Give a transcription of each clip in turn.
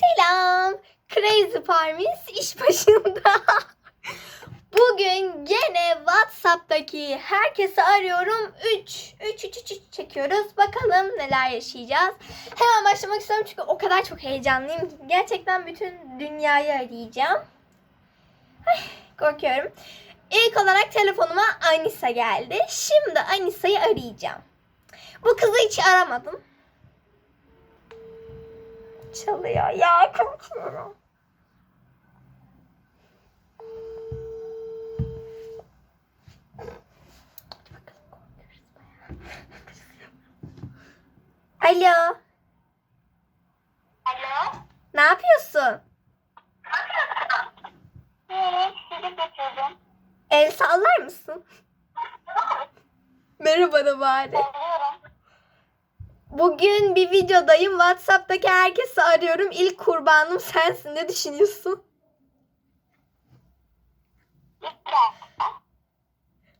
Selam. Crazy Farmis iş başında. Bugün gene WhatsApp'taki herkesi arıyorum. 3 3 3 3 çekiyoruz. Bakalım neler yaşayacağız. Hemen başlamak istiyorum çünkü o kadar çok heyecanlıyım. Gerçekten bütün dünyayı arayacağım. Ay, korkuyorum. İlk olarak telefonuma Anisa geldi. Şimdi Anisa'yı arayacağım. Bu kızı hiç aramadım. Çalıyor ya korkuyorum. Alo, Alo. ne yapıyorsun? Getirdim. El sallar mısın? Merhaba da bari. Bir videodayım. WhatsApp'taki herkesi arıyorum. İlk kurbanım sensin. Ne düşünüyorsun?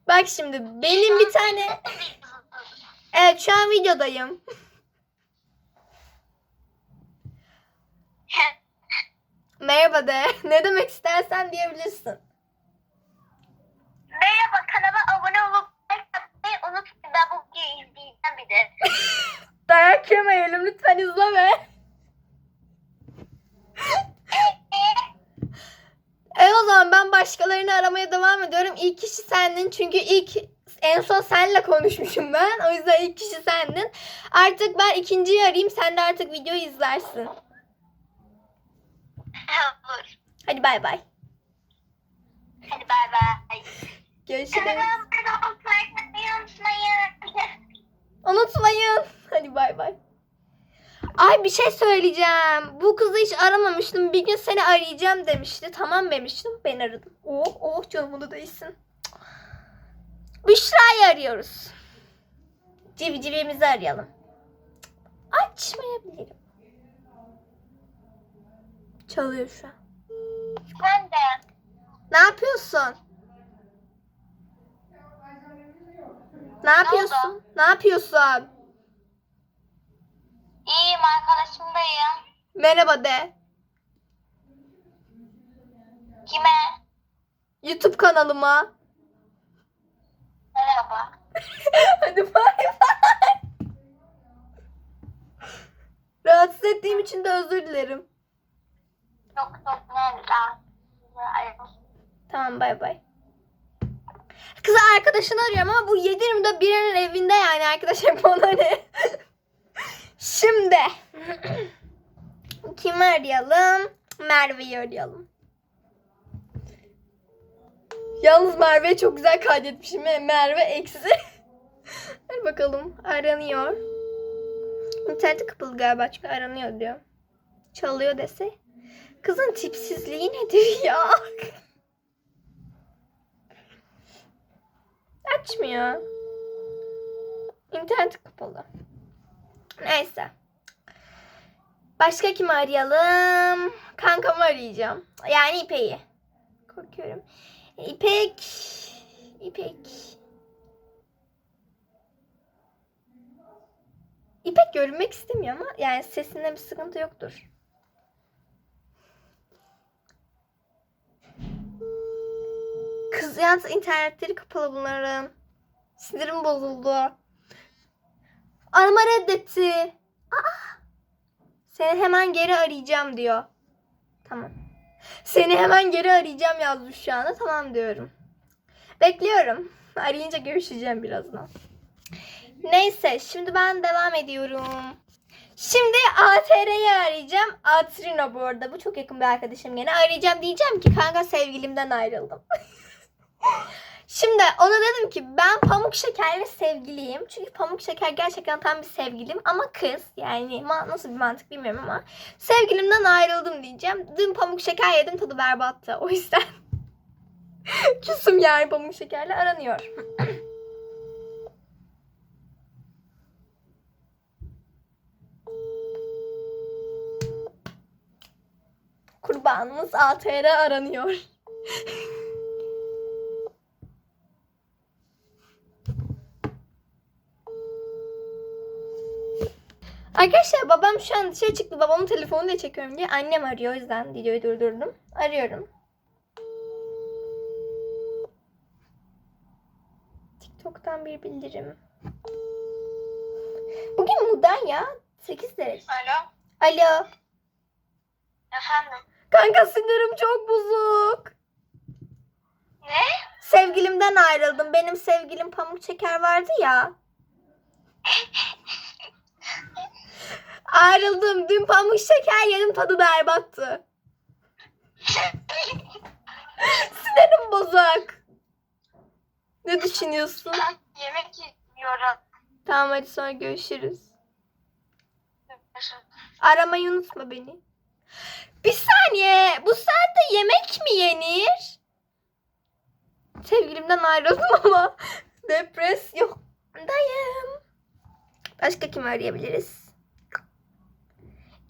Bak şimdi benim bir tane... Evet şu an videodayım. Merhaba de. Ne demek istersen diyebilirsin. Merhaba, kanala abone olup like atmayı unutmayın. Ben bu videoyu izleyeceğim bir de. Dayak yemeyelim lütfen izleme. E o zaman ben başkalarını aramaya devam ediyorum. İlk kişi sendin çünkü ilk en son senle konuşmuşum ben. O yüzden ilk kişi sendin. Artık ben ikinciyi arayayım. Sen de artık videoyu izlersin. Olur. Hadi bay bay. Hadi bay bay. Görüşürüz. Atmayı unutmayın. Unutmayın. Hadi bay bay. Ay bir şey söyleyeceğim. Bu kızı hiç aramamıştım. Bir gün seni arayacağım demişti. Tamam demiştim. Ben aradım. Oh oh canım onu değilsin. Büşra'yı arıyoruz. Civcivimizi arayalım. Açmayabilirim. Çalıyor şu an. Ben de. Ne yapıyorsun? Ne yapıyorsun? Ne yapıyorsun? İyiyim arkadaşımdayım. Merhaba de. Kime? YouTube kanalıma. Merhaba. Hadi bay bay. Rahatsız ettiğim için de özür dilerim. Çok çok merhaba. Tamam bay bay. Kız arkadaşını arıyorum ama bu 7-24 birinin evinde yani arkadaşlar bana ne? Şimdi kimi arayalım? Merve'yi arayalım. Yalnız Merve'ye çok güzel kaydetmişim. Merve eksi. Hadi bakalım aranıyor. İnterneti kapalı galiba çünkü aranıyor diyor. Çalıyor dese. Kızın tipsizliği nedir ya? Açmıyor. İnternet kapalı. Neyse. Başka kimi arayalım? Kankamı arayacağım. Yani İpek'i. Korkuyorum. İpek. İpek. İpek görünmek istemiyor ama yani sesinde bir sıkıntı yoktur. Kız yalnız internetleri kapalı bunların. Sinirim bozuldu. Arama reddetti. Aa! Seni hemen geri arayacağım diyor. Tamam. Seni hemen geri arayacağım yazmış şu anda. Tamam diyorum. Bekliyorum. Arayınca görüşeceğim birazdan. Neyse şimdi ben devam ediyorum. Şimdi ATR'yi arayacağım. Atrino bu arada. Bu çok yakın bir arkadaşım gene. Arayacağım diyeceğim ki kanka sevgilimden ayrıldım. Şimdi ona dedim ki ben Pamuk Şeker'le sevgiliyim. Çünkü Pamuk Şeker gerçekten tam bir sevgilim ama kız. Yani nasıl bir mantık bilmiyorum ama sevgilimden ayrıldım diyeceğim. Dün Pamuk Şeker yedim tadı berbattı. O yüzden küsüm yani Pamuk Şeker'le aranıyor. Kurbanımız ATR aranıyor. Arkadaşlar babam şu an dışarı çıktı. Babamın telefonuyla çekiyorum diye. Annem arıyor. O yüzden videoyu durdurdum. Arıyorum. TikTok'tan bir bildirim. Bugün Mudanya 8 derece. Alo. Alo. Efendim. Kanka sinirim çok bozuk. Ne? Sevgilimden ayrıldım. Benim sevgilim pamuk şeker vardı ya. Ayrıldım. Dün pamuk şeker yedim tadı berbattı. Sinirim bozuk. Ne düşünüyorsun? Ben yemek yiyorum. Tamam hadi sonra görüşürüz. Aramayı unutma beni. Bir saniye. Bu saatte yemek mi yenir? Sevgilimden ayrıldım ama depresyondayım. Başka kim arayabiliriz?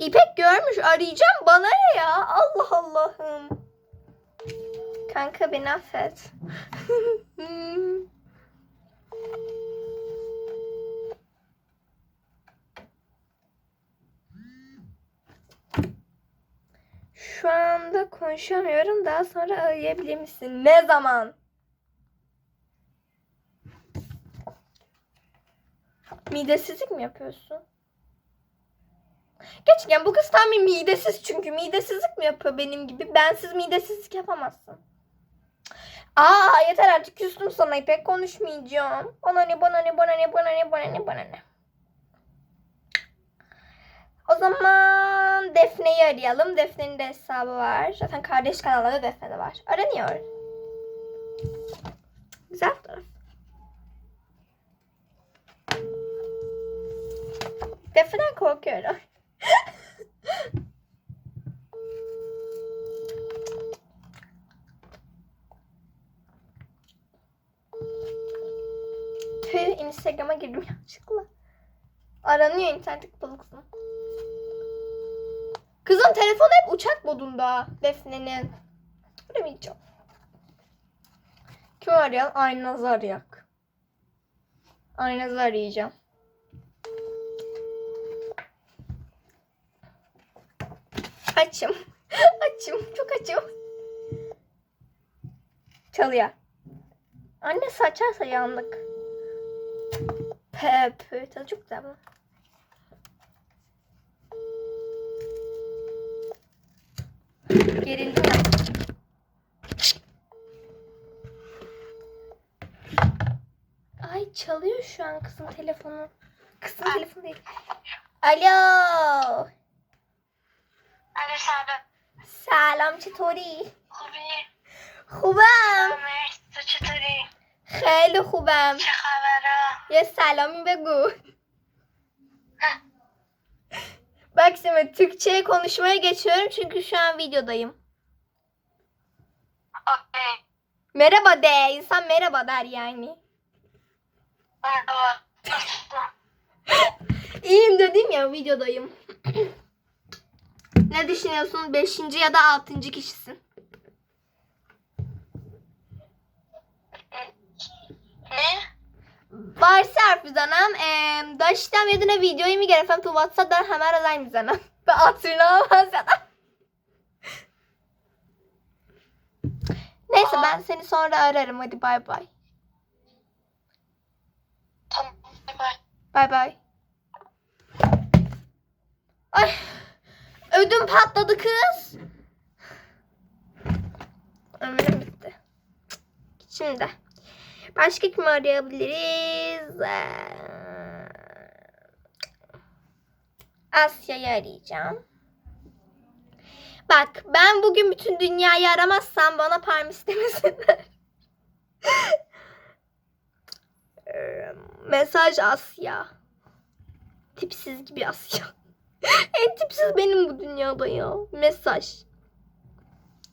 İpek görmüş. Arayacağım. Bana ne ya? Allah Allah'ım. Kanka beni affet. Şu anda konuşamıyorum. Daha sonra arayabilir misin? Ne zaman? Midesizlik mi yapıyorsun? Gerçekten bu kız tam bir midesiz çünkü. Midesizlik mi yapıyor benim gibi? Bensiz midesizlik yapamazsın. Aa yeter artık küstüm sana İpek konuşmayacağım. Bana ne bana ne bana ne bana ne bana ne bana ne. O zaman Defne'yi arayalım. Defne'nin de hesabı var. Zaten kardeş kanallarda Defne de var. Aranıyor. Güzel fotoğraf. Defne'den korkuyorum. Instagram'a girdim yanlışlıkla. Aranıyor internet kapalı kızım. Kızın telefonu hep uçak modunda Defne'nin. Aramayacağım. Kim arayalım? Aynaz'ı arayak. Aynaz'ı arayacağım. Açım. açım. Çok açım. Çalıyor. Anne saçarsa yandık. Pep. Tadı çok güzel bu. Gerildim ya. Ay çalıyor şu an kızın telefonu. Kızın telefonu değil. Alo. Alo Sara. سلام چطوری؟ خوبی؟ خوبم مرسی تو چطوری؟ خیلی خوبم چه خبره؟ یه سلامی بگو Bak şimdi Türkçe konuşmaya geçiyorum çünkü şu an videodayım. Okey. Merhaba de. İnsan merhaba der yani. Merhaba. Nasılsın? İyiyim dedim ya videodayım. ne düşünüyorsun? Beşinci ya da altıncı kişisin. Ne? Varsa میزنم ام، داشتم یه دونه ویدیویی میگرفتم تو واتساپ دارم همه رو زنگ میزنم به آترینا هم زدم Neyse ben seni sonra ararım hadi bay bay. Tamam. Bay bay. Bay bay. Ay ödüm patladı kız. Ömrüm bitti. Şimdi başka kimi arayabiliriz? Ee, Asya'yı arayacağım. Bak ben bugün bütün dünyayı aramazsam bana parmis demesinler. Mesaj Asya. Tipsiz gibi Asya. en tipsiz benim bu dünyada ya. Mesaj.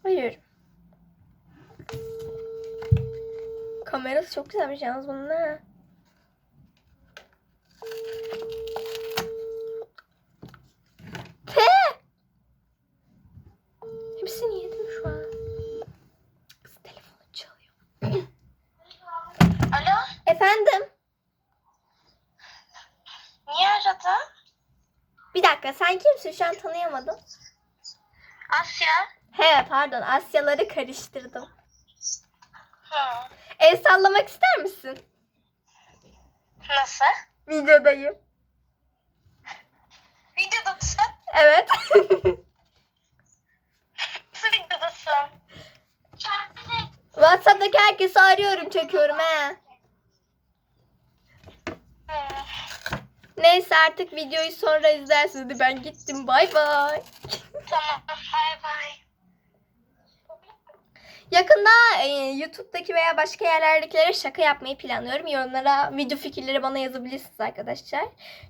Hayır. Kamerası çok güzelmiş yalnız bunun ha. Hepsini yedim şu an. Kız telefonu çalıyor. Alo? Efendim? Niye aradın? Sen kimsin? Şu an tanıyamadım. Asya. He pardon Asyaları karıştırdım. Hı. El sallamak ister misin? Nasıl? Videodayım. Videoda mısın? Evet. Nasıl videodasın? WhatsApp'taki herkesi arıyorum çekiyorum he. Neyse artık videoyu sonra izlersiniz. Ben gittim bay bay. Tamam. Bay bay. Yakında e, YouTube'daki veya başka yerlerdekilere şaka yapmayı planlıyorum. Yorumlara video fikirleri bana yazabilirsiniz arkadaşlar.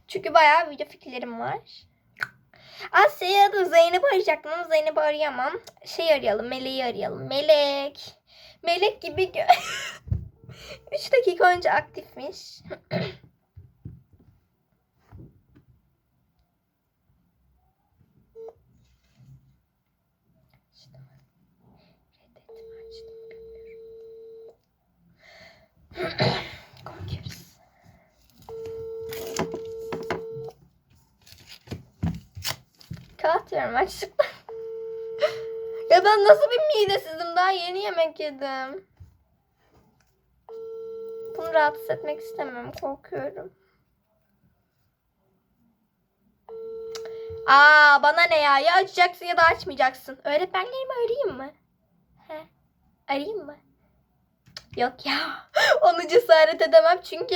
Çünkü bayağı video fikirlerim var. Asya'yı ya da Zeynep'i arayacaktım ama Zeynep'i arayamam. Şey arayalım, Melek'i arayalım. Melek. Melek gibi gö- 3 dakika önce aktifmiş. Kapatıyorum açlıktan. ya ben nasıl bir midesizim daha yeni yemek yedim. Bunu rahatsız etmek istemem korkuyorum. Aa bana ne ya ya açacaksın ya da açmayacaksın. Öğretmenlerimi arayayım mı? He. Arayayım mı? Yok ya. Onu cesaret edemem çünkü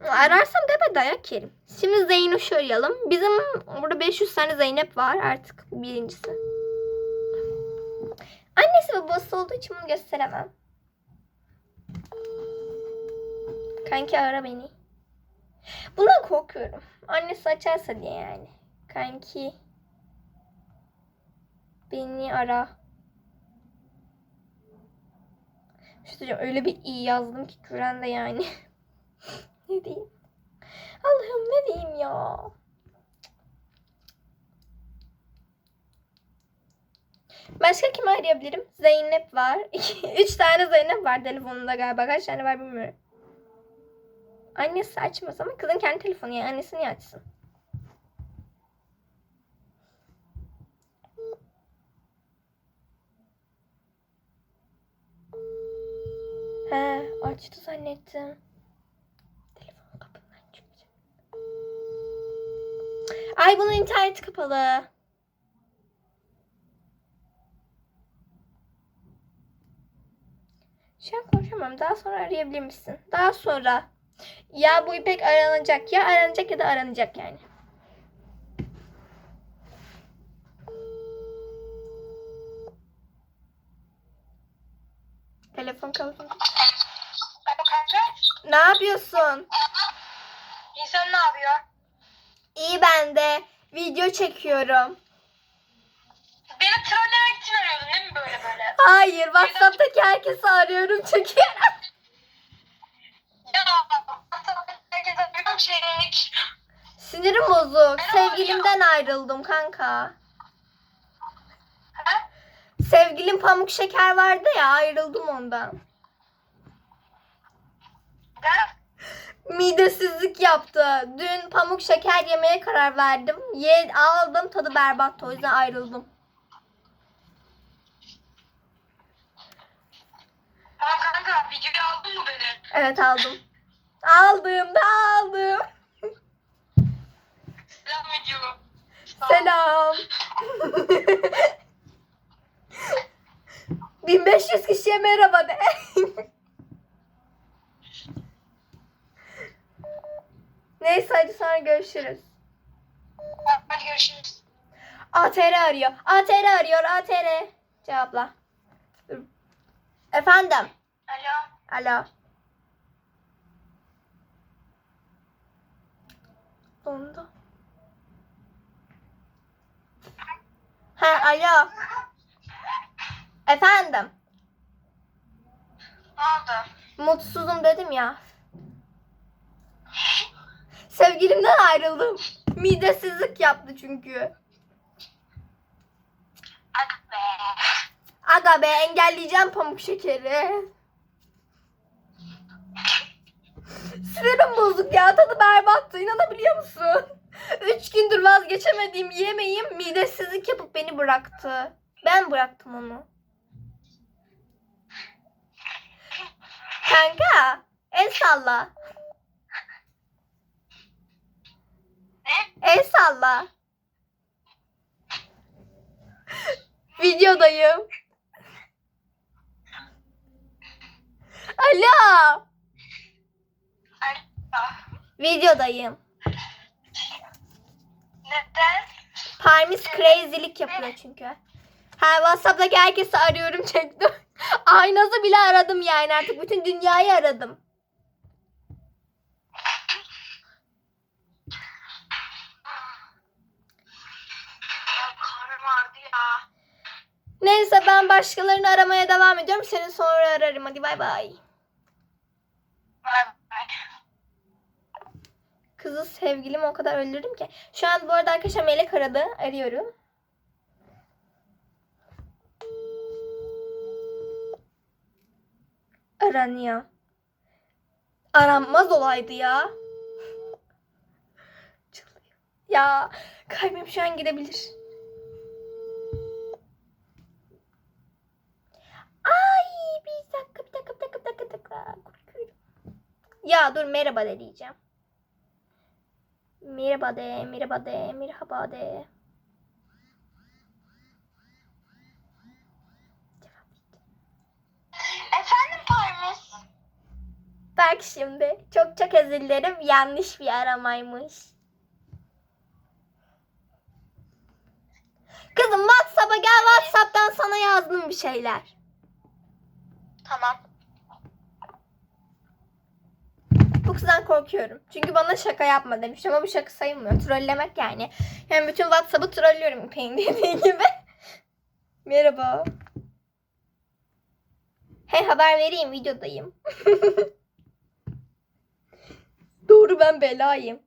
ararsam deme dayak yerim. Şimdi Zeynoş'u arayalım. Bizim burada 500 tane Zeynep var artık birincisi. Annesi babası olduğu için bunu gösteremem. Kanki ara beni. Bundan korkuyorum. Annesi açarsa diye yani. Kanki. Beni ara. Bir şey öyle bir iyi yazdım ki Güren de yani. ne diyeyim? Allah'ım ne diyeyim ya? Başka kimi arayabilirim? Zeynep var. Üç tane Zeynep var telefonunda galiba. Kaç tane var bilmiyorum. Annesi açmaz ama kızın kendi telefonu yani. Annesi niye açsın? He, açtı zannettim. Ay bunun interneti kapalı. Şu an konuşamam. Daha sonra arayabilir misin? Daha sonra. Ya bu İpek aranacak. Ya aranacak ya da aranacak yani. Telefon kapalı. Ne yapıyorsun? İnsan ne yapıyor? İyi ben de. Video çekiyorum. Beni trollemek için arıyordun değil mi böyle böyle? Hayır, WhatsApp'taki herkesi arıyorum çekiyorum. Ya. Herkes arıyor çek. Sinirim bozuk. Sevgilimden ayrıldım kanka. Ha? Sevgilim pamuk şeker vardı ya ayrıldım ondan. Ha? Midesizlik yaptı. Dün pamuk şeker yemeye karar verdim. Ye, aldım tadı berbattı o yüzden ayrıldım. Tamam kanka videoyu aldın mı beni? Evet aldım. Aldım da aldım. Selam video. Selam. 1500 kişiye merhaba de. Neyse hadi sonra görüşürüz. Hadi görüşürüz. ATR arıyor. ATR arıyor. ATR. Cevapla. Efendim. Alo. Alo. Dondu. Ha alo. Efendim. Ne oldu? Mutsuzum dedim ya. Sevgilimden ayrıldım. Midesizlik yaptı çünkü. Hadi be. Aga be engelleyeceğim pamuk şekeri. Sinirim bozuk ya tadı berbattı inanabiliyor musun? Üç gündür vazgeçemediğim yemeğim midesizlik yapıp beni bıraktı. Ben bıraktım onu. Kanka el salla. Ne? El salla. Videodayım. Alo. Alo. Videodayım. Neden? Parmis crazy'lik yapıyor çünkü. Ha WhatsApp'taki herkesi arıyorum çektim. Aynazı bile aradım yani artık bütün dünyayı aradım. Ya karnım ağrıdı ya. Neyse ben başkalarını aramaya devam ediyorum. Seni sonra ararım. Hadi bay bay. Kızı sevgilim o kadar öldürdüm ki. Şu an bu arada arkadaşlar Melek aradı. Arıyorum. Aranıyor. Aranmaz olaydı ya. Ya kalbim şu an gidebilir. Ay bir dakika bir dakika bir dakika bir dakika. Bir dakika. Ya dur merhaba de diyeceğim. Merhaba de, merhaba de, merhaba de. Efendim Parmis? Bak şimdi, çok çok özür dilerim. Yanlış bir aramaymış. Kızım WhatsApp'a gel WhatsApp'tan sana yazdım bir şeyler. Tamam. Bu kızdan korkuyorum. Çünkü bana şaka yapma demiş ama bu şaka sayılmıyor. Trollemek yani. Yani bütün WhatsApp'ı trollüyorum İpek'in dediği gibi. Merhaba. Hey haber vereyim videodayım. Doğru ben belayım.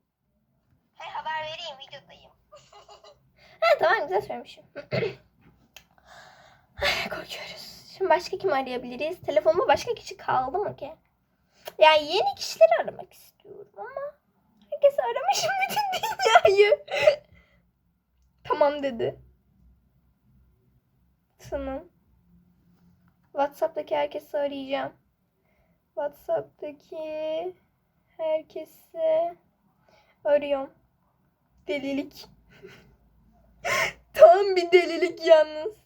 Hey haber vereyim videodayım. Ha tamam güzel söylemişim. Şimdi başka kim arayabiliriz? Telefonuma başka kişi kaldı mı ki? Yani yeni kişileri aramak istiyorum ama herkesi aramışım bütün dünyayı. tamam dedi. Tamam. WhatsApp'taki herkesi arayacağım. WhatsApp'taki herkesi arıyorum. Delilik. Tam bir delilik yalnız.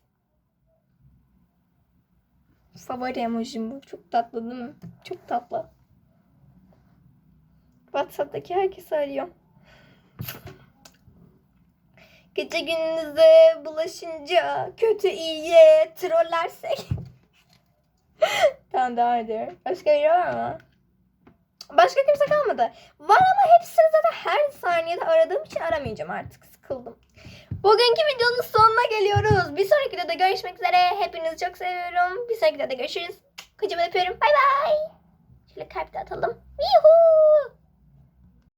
Favori emojim bu. Çok tatlı değil mi? Çok tatlı. WhatsApp'taki herkesi arıyorum. Gece gündüze bulaşınca kötü iyiye trollersek. tamam devam ediyorum. Başka biri var mı? Başka kimse kalmadı. Var ama hepsini zaten her saniyede aradığım için aramayacağım artık. Sıkıldım. Bugünkü videonun sonuna geliyoruz. Bir sonraki videoda görüşmek üzere. Hepinizi çok seviyorum. Bir sonraki videoda görüşürüz. Kocaman öpüyorum. Bay bay. Şöyle kalp de atalım. Yuhuu.